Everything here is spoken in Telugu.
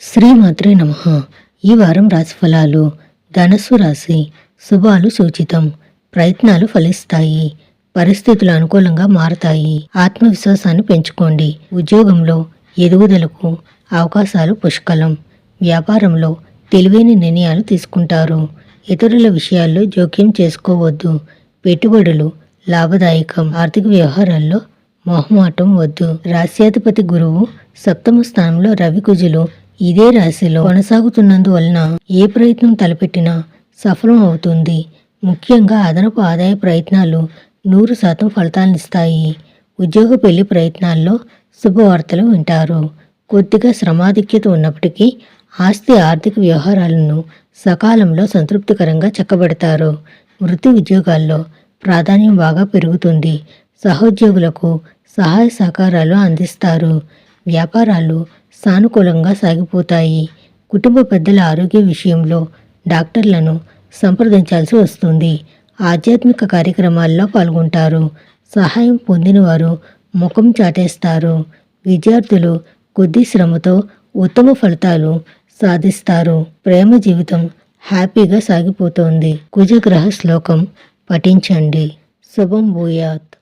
శ్రీమాత్రే నమ. ఈ వారం రాశిఫలాలు ధనస్సు రాశి శుభాలు సూచితం. ప్రయత్నాలు ఫలిస్తాయి. పరిస్థితులు అనుకూలంగా మారతాయి. ఆత్మవిశ్వాసాన్ని పెంచుకోండి. ఉద్యోగంలో ఎదుగుదలకు అవకాశాలు పుష్కలం. వ్యాపారంలో తెలివైన నిర్ణయాలు తీసుకుంటారు. ఇతరుల విషయాల్లో జోక్యం చేసుకోవద్దు. పెట్టుబడులు లాభదాయకం. ఆర్థిక వ్యవహారాల్లో మొహమాటం వద్దు. రాశ్యాధిపతి గురువు సప్తమ స్థానంలో రవి కుజులు ఇదే రాశిలో కొనసాగుతున్నందువలన ఏ ప్రయత్నం తలపెట్టినా సఫలం అవుతుంది. ముఖ్యంగా అదనపు ఆదాయ ప్రయత్నాలు నూరు శాతం ఫలితాలనిస్తాయి. ఉద్యోగ పెళ్ళి ప్రయత్నాల్లో శుభవార్తలు వింటారు. కొద్దిగా శ్రమాధిక్యత ఉన్నప్పటికీ ఆస్తి ఆర్థిక వ్యవహారాలను సకాలంలో సంతృప్తికరంగా చక్కబెడతారు. వృత్తి ఉద్యోగాల్లో ప్రాధాన్యం బాగా పెరుగుతుంది. సహోద్యోగులకు సహాయ సహకారాలు అందిస్తారు. వ్యాపారాలు సానుకూలంగా సాగిపోతాయి. కుటుంబ పెద్దల ఆరోగ్య విషయంలో డాక్టర్లను సంప్రదించాల్సి వస్తుంది. ఆధ్యాత్మిక కార్యక్రమాల్లో పాల్గొంటారు. సహాయం పొందిన వారు ముఖం చాటేస్తారు. విద్యార్థులు కొద్ది శ్రమతో ఉత్తమ ఫలితాలు సాధిస్తారు. ప్రేమ జీవితం హ్యాపీగా సాగిపోతోంది. కుజగ్రహ శ్లోకం పఠించండి. శుభం భూయాత్.